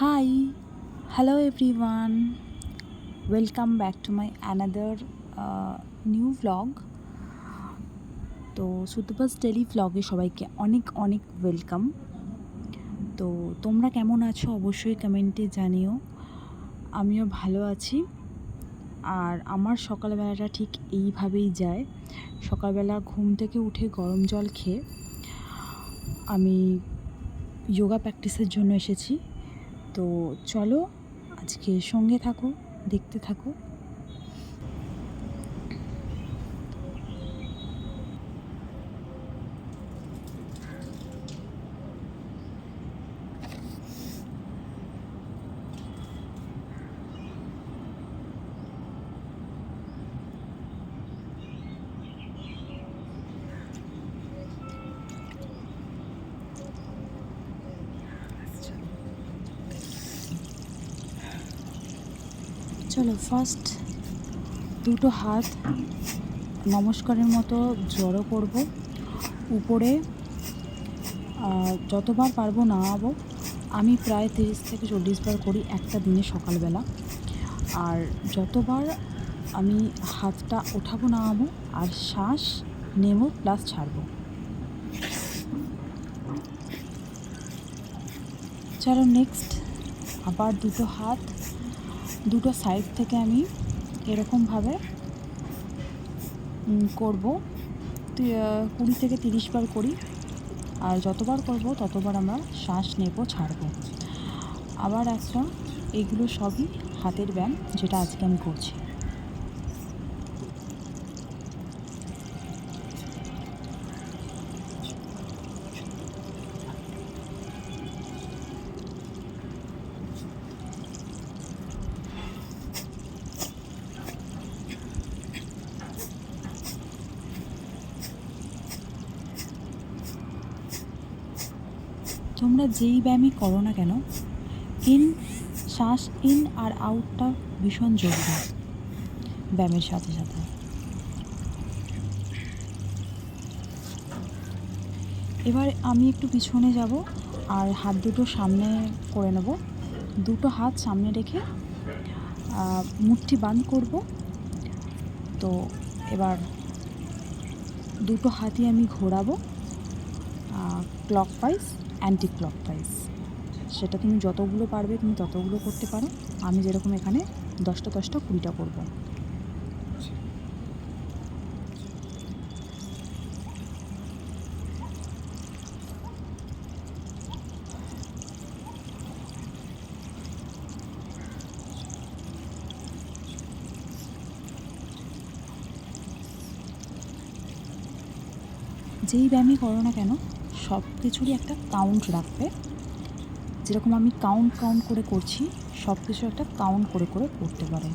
Hello everyone. Welcome back to my another uh, new vlog. তো Sutapa's daily ভ্লগে সবাইকে অনেক অনেক ওয়েলকাম তো তোমরা কেমন আছো? অবশ্যই কমেন্টে জানিও। আমিও ভালো আছি। আর আমার সকালবেলাটা ঠিক এইভাবেই যায়। সকালবেলা ঘুম থেকে উঠে গরম জল খেয়ে আমি যোগা প্র্যাকটিসের জন্য এসেছি। তো চলো আজকে সঙ্গে থাকো দেখতে থাকো। চলো ফার্স্ট দুটো হাত নমস্কারের মতো জড়ো করব, উপরে যতবার পারব নামাবো। আমি প্রায় তিরিশ থেকে চল্লিশ বার করি একটা দিনে সকালবেলা। আর যতবার আমি হাতটা ওঠাবো, নামাবো, আর শ্বাস নেব প্লাস ছাড়বো। চলো নেক্সট আবার দুটো হাত দুটো সাইড থেকে আমি এরকমভাবে করব। কুড়ি থেকে তিরিশ বার করি। আর যতবার করব, ততবার আমরা শ্বাস নেব, ছাড়ব। আবার একটা, এগুলো সবই হাতের ব্যায়াম, যেটা আজকে আমি করছি। তোমরা যেই ব্যায়ামই করো না কেন ইন শ্বাস ইন আর আউটটা ভীষণ জরুরি ব্যায়ামের সাথে সাথে। এবার আমি একটু পিছনে যাব আর হাত দুটো সামনে করে নেব। দুটো হাত সামনে রেখে আহ, মুঠি বাঁধ করব। তো এবার দুটো হাতই আমি ঘোরাবো clockwise anticlockwise সেটা তুমি যতগুলো পারবে, তুমি ততগুলো করতে পারো। আমি যেরকম এখানে দশটা দশটা কুড়িটা করব। যেই ব্যায়ামই করো না কেন সব কিছুরই একটা কাউন্ট রাখবে। যেরকম আমি কাউন্ট কাউন্ট করে করছি, সব কিছু একটা কাউন্ট করে করে করতে পারে।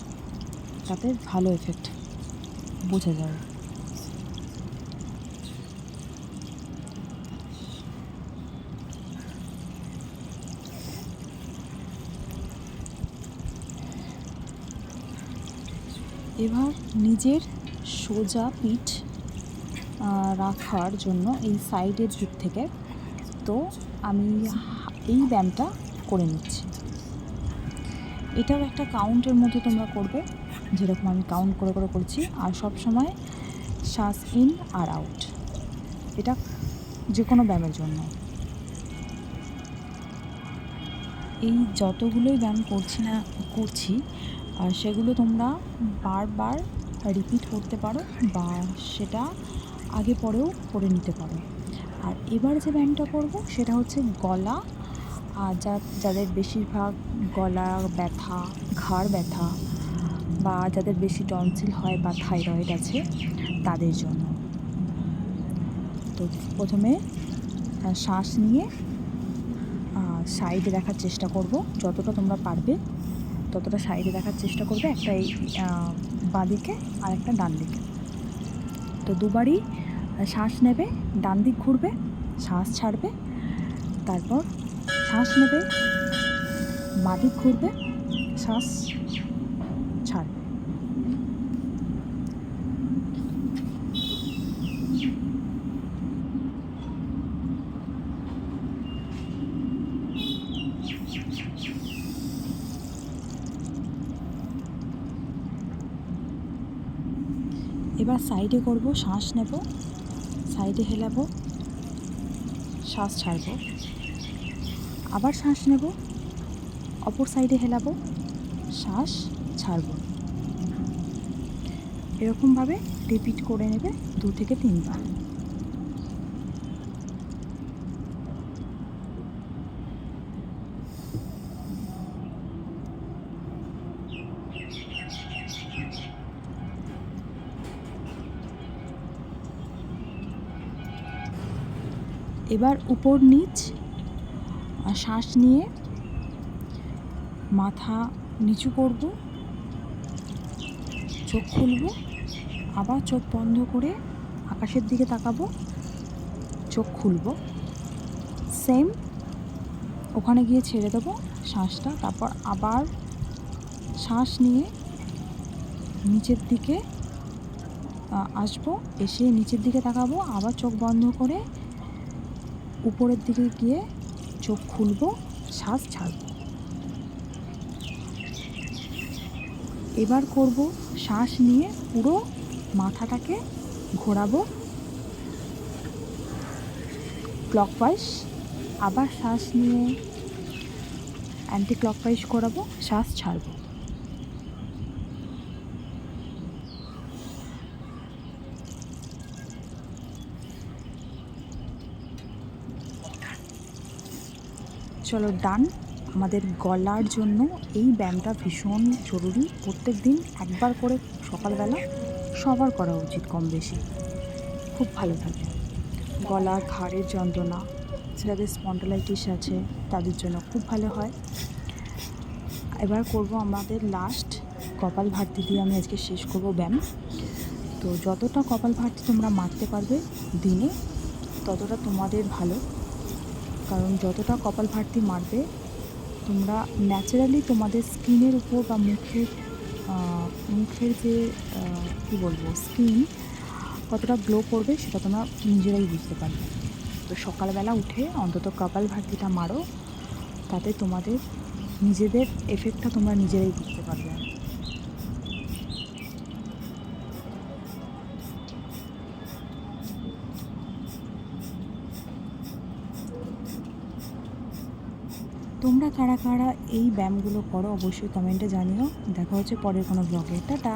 তাতে ভালো এফেক্ট বোঝা যায়। এবার নিজের সোজা পিঠ রাখার জন্য এই সাইডের দিক থেকে। তো আমি এই ব্যায়ামটা করে নিচ্ছি। এটাও একটা কাউন্টের মধ্যে তোমরা করবে, যেরকম আমি কাউন্ট করে করে করছি, আর সব সময় শ্বাস ইন আর আউট। এটা যে কোনো ব্যায়ামের জন্য। এই যতগুলোই ব্যায়াম করছি না, করছি সেগুলো তোমরা বারবার রিপিট করতে পারো, বা সেটা আগে পরেও করে নিতে পারো। আর এবার যে ব্যায়ামটা করব সেটা হচ্ছে গলা। আর যা যাদের বেশিরভাগ গলা ব্যথা ঘাড় ব্যথা বা যাদের বেশি টনসিল হয় বা থাইরয়েড আছে তাদের জন্য। তো প্রথমে শ্বাস নিয়ে সাইডে রাখার চেষ্টা করব। যতটা তোমরা পারবে ততটা সাইডে রাখার চেষ্টা করবে। একটা এই আহ, বাঁ দিকে আর একটা ডান দিকে। তো দুবারই শ্বাস নেবে, ডান দিক ঘুরবে, শ্বাস ছাড়বে, তারপর শ্বাস নেবে মা দিক ঘুরবে, শ্বাস ছাড়বে। এবার সাইডে করব, শ্বাস নেব। সাইডে হেলাবো। শ্বাস ছাড়বো। আবার শ্বাস নেব। অপর সাইডে হেলাবো। শ্বাস ছাড়ব। এরকমভাবে রিপিট করে নেবে দু থেকে তিনবার। এবার উপর নিচ শ্বাস নিয়ে মাথা নিচু করব, চোখ খুলব, আবার চোখ বন্ধ করে আকাশের দিকে তাকাবো, চোখ খুলব। সেম ওখানে গিয়ে ছেড়ে দেবো শ্বাসটা, তারপর আবার শ্বাস নিয়ে নিচের দিকে আসব, এসে নিচের দিকে তাকাবো, আবার চোখ বন্ধ করে উপরের দিকে গিয়ে চোখ খুলবো, শ্বাস ছাড়বো। এবার করব শ্বাস নিয়ে পুরো মাথাটাকে ঘোরাবো। ক্লকওয়াইজ আবার শ্বাস নিয়ে অ্যান্টি ক্লকওয়াইজ করাবো, শ্বাস ছাড়বো। চলো ডান। আমাদের গলার জন্য এই ব্যায়ামটা ভীষণ জরুরি। প্রত্যেক দিন একবার করে সকালবেলা সবার করা উচিত কম বেশি খুব ভালো থাকে। গলা ঘাড়ের যন্ত্রণা যাদের স্পন্ডলাইটিস আছে, তাদের জন্য খুব ভালো হয়। এবার করব আমাদের লাস্ট কপাল ভারতি দিয়ে আমি আজকে শেষ করব ব্যায়াম। তো যতটা কপাল ভারতি তোমরা মারতে পারবে দিনে, ততটা তোমাদের ভালো। কারণ যতটা কপাল ভারতি মারবে, তোমরা ন্যাচারালি তোমাদের স্কিনের উপর বা মুখের মুখের যে কী বলব, স্কিন কতটা গ্লো করবে সেটা তোমরা নিজেরাই বুঝতে পারবে। তো সকালবেলা উঠে অন্তত কপাল ভারতিটা মারো, তাতে তোমাদের নিজেদের এফেক্টটা তোমরা নিজেরাই বুঝতে পারবে। তোমরা কারা কারা এই ব্যায়ামগুলো করো অবশ্যই কমেন্টে জানিও। দেখা হচ্ছে পরের কোনো ব্লগে টাটা!